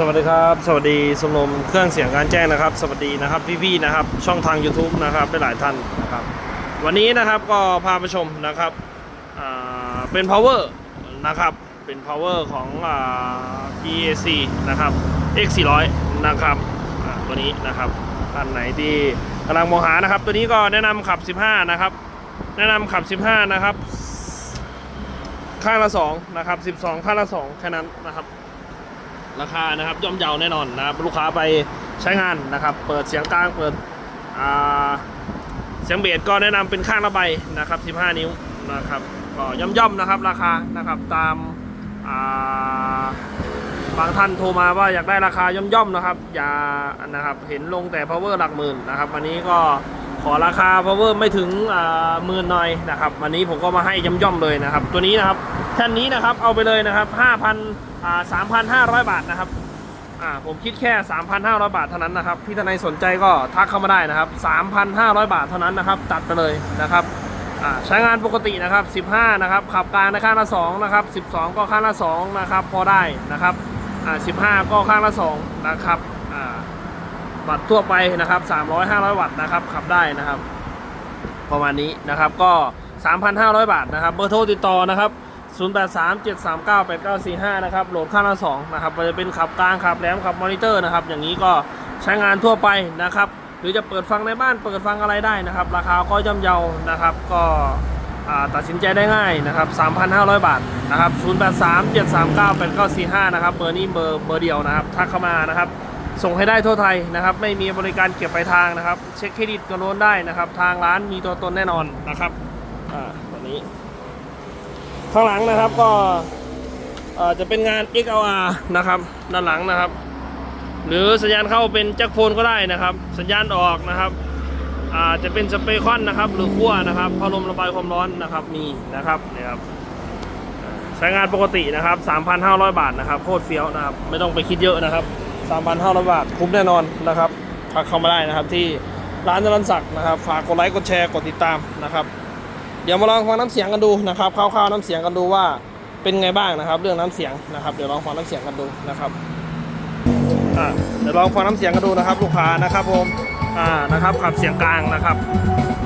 สวัสดีครับสวัสดีสมรมเครื่องเสียงการแจ้งนะครับ สวัสดีนะครับพี่ๆนะครับ ช่องทาง YouTube นะครับได้หลายท่านนะครับ วันนี้นะครับก็พาไปชมนะครับเป็น power นะครับเป็น power ของอ PAC นะครับ X 400นะครับตัวนี้นะครับท่านไหนที่กำลังมองหานะครับ ตัวนี้ก็แนะนำขับ 15 นะครับ แนะนำขับ 15 นะครับ ข้างละ 2 นะครับ 12 ข้างละ 2 แค่นั้นนะครับ ราคานะครับย่อมเยาแน่นอนนะครับลูกค้าไปใช้งานนะครับ เปิดเสียงกลางเปิดเสียงเบสก็แนะนำเป็นข้างละใบนะครับ 15 นิ้วนะครับก็ย่อมย่อมๆนะครับราคานะครับตามบางท่านโทรมาว่าอยากได้ราคาย่อมย่อมๆนะครับ อย่านะครับเห็นลงแต่ power หลักหมื่นนะครับวันนี้ก็ขอราคา power ไม่ถึงหมื่นหน่อยนะครับวันนี้ผมก็มาให้ย่อมย่อมๆเลยนะครับ ตัวนี้นะครับ แท่นนี้นะครับเอาไปเลยนะครับ5,000อ่า3,500 บาทนะครับอ่าผมคิดแค่ 3,500 บาทเท่านั้นนะครับพี่ทนายสนใจก็ทักเข้ามาได้นะครับ 3,500 บาทเท่านั้นนะครับตัดไปเลยนะครับอ่าใช้งานปกตินะครับ 15 นะครับ ขับกลางในข้างละ2นะครับ 12 ก็ข้างละ2นะครับพอได้นะครับอ่า15 ก็ข้างละ2นะครับอ่าวัตต์ทั่วไปนะครับ 300 500 วัตต์นะครับขับได้นะครับ ประมาณนี้นะครับก็ 3,500 บาทนะครับเบอร์โทรติดต่อนะครับ 0837398945 นะครับ โหลดข้างละ2นะครับจะเป็นขับกลางขับแหลมขับมอนิเตอร์นะครับ อย่างนี้ก็ใช้งานทั่วไปนะครับ หรือจะเปิดฟังในบ้าน เปิดฟังอะไรได้นะครับ ราคาก็ย่อมเยานะครับ ก็ตัดสินใจได้ง่ายนะครับ 3,500 บาทนะครับ 0837398945 นะครับ เบอร์นี้เบอร์เบอร์เดียวนะครับ ทักเข้ามานะครับ ส่งให้ได้ทั่วไทยนะครับ ไม่มีบริการเก็บปลายทางนะครับ เช็คเครดิตก็โน้นได้นะครับ ทางร้านมีตัวตนแน่นอนนะครับ อ่าวันนี้ ข้างหลังนะครับก็อ่อจะเป็นงาน XLR นะครับด้านหลังนะครับ หรือสัญญาณเข้าเป็นแจ็คโฟนก็ได้นะครับ สัญญาณออกนะครับอาจะเป็นสเปรย์คอนนะครับ หรือขั้วนะครับพัดลมระบายความร้อนนะครับมีนะครับนี่ครับใช้งานปกตินะครับ 3,500 บาทนะครับโคตรเฟี้ยวนะครับ ไม่ต้องไปคิดเยอะนะครับ 3,500 บาทคุ้มแน่นอนนะครับทักเข้ามาได้นะครับที่ร้านจรันศักดิ์นะครับ ฝากกดไลค์กดแชร์กดติดตามนะครับ ดี๋ยวมาลองฟังน้ำเสียงกันดูนะครับคร่าวๆน้ำเสียงกันดูว่าเป็นไงบ้างนะครับ เรื่องน้ำเสียงนะครับ เดี๋ยวลองฟังน้ำเสียงกันดูนะครับอ่าเดี๋ยวลองฟังน้ำเสียงกันดูนะครับ ลูกค้านะครับผมอ่านะครับขับเสียงกลางนะครับ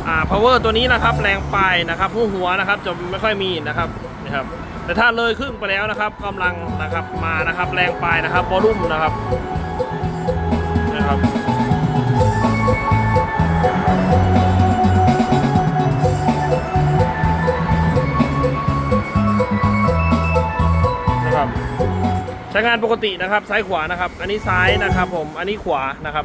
อ่า power ตัวนี้นะครับแรงไปนะครับผู้หัวนะครับจะไม่ค่อยมีนะครับนะครับแต่ถ้าเลยครึ่งไปแล้วนะครับกำลังนะครับมานะครับแรงไปนะครับบอลุ่มนะครับนะครับ ใช้งานปกตินะครับ ซ้ายขวานะครับ อันนี้ซ้ายนะครับผม อันนี้ขวานะครับ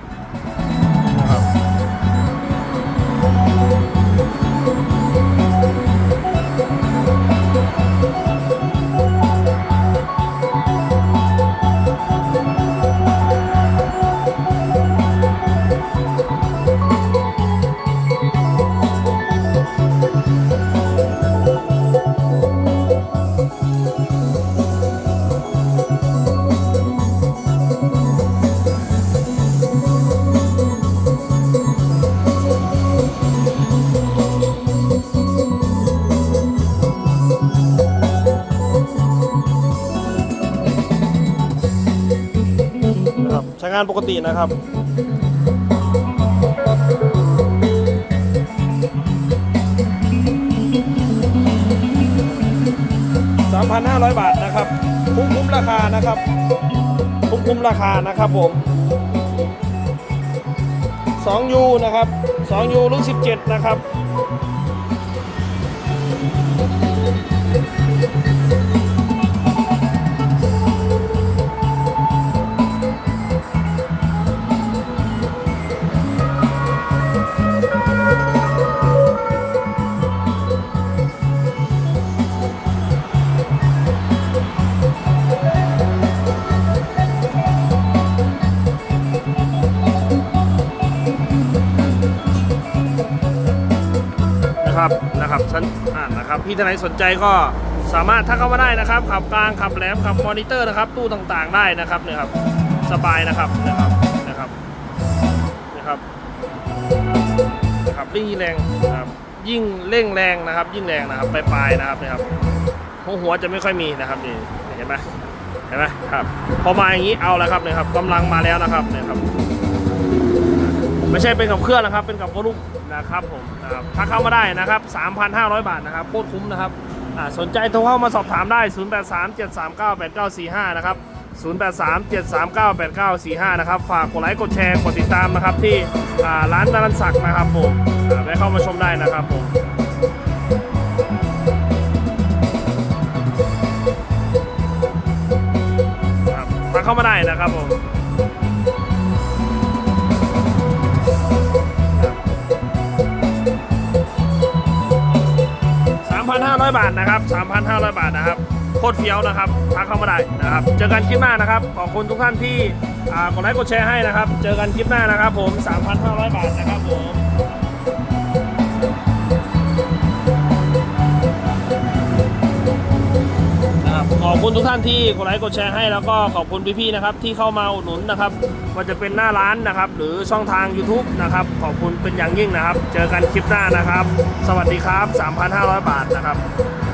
งานปกตินะครับสามพันห้าร้อยบาทนะครับคุ้มคุ้มราคานะครับคุ้มคุ้มราคานะครับผมสองยูนะครับสองยูรุ่นสิบเจ็ดนะครับ นะครับนะครับฉันอ่านนะครับ พี่ทนายสนใจก็สามารถทักเข้ามาได้นะครับ ขับกลางขับแหลมขับมอนิเตอร์นะครับ ตู้ต่างๆได้นะครับเนี่ยครับสบายนะครับนะครับนะครับนะครับนะครับยิ่งแรงนะครับยิ่งเร่งแรงนะครับ ยิ่งแรงนะครับปลายๆนะครับนะครับหัวหัวจะไม่ค่อยมีนะครับนี่เห็นไหมเห็นไหมครับพอมาอย่างนี้เอาแล้วครับเนี่ยครับกำลังมาแล้วนะครับเนี่ยครับไม่ใช่เป็นกับเครื่องนะครับ เป็นกับโวลูก นะครับผมนะครับถ้าเข้ามาได้นะครับ 3,500 บาทนะครับโคตรคุ้มนะครับสนใจโทรเข้ามาสอบถามได้ 0837398945 นะครับ 0837398945 นะครับ ฝากกดไลค์กดแชร์กดติดตามนะครับ ที่อ่าร้านนันศักดิ์นะครับผมได้เข้ามาชมได้นะครับผมมาเข้ามาได้นะครับผม 3,500 บาทนะครับ 3,500 บาทนะครับ โคตรเฟี้ยวนะครับทักเข้ามาได้นะครับ เจอกันคลิปหน้านะครับ ขอบคุณทุกท่านที่กดไลค์กดแชร์ให้นะครับ เจอกันคลิปหน้านะครับ ผม 3,500 บาทนะครับผม ขอบคุณทุกท่านที่กดไลค์กดแชร์ให้แล้วก็ขอบคุณพี่ๆนะครับที่เข้ามาอุดหนุนนะครับว่าจะเป็นหน้าร้านนะครับ หรือช่องทาง YouTube นะครับ ขอบคุณเป็นอย่างยิ่งนะครับ เจอกันคลิปหน้านะครับ สวัสดีครับ 3,500 บาทนะครับ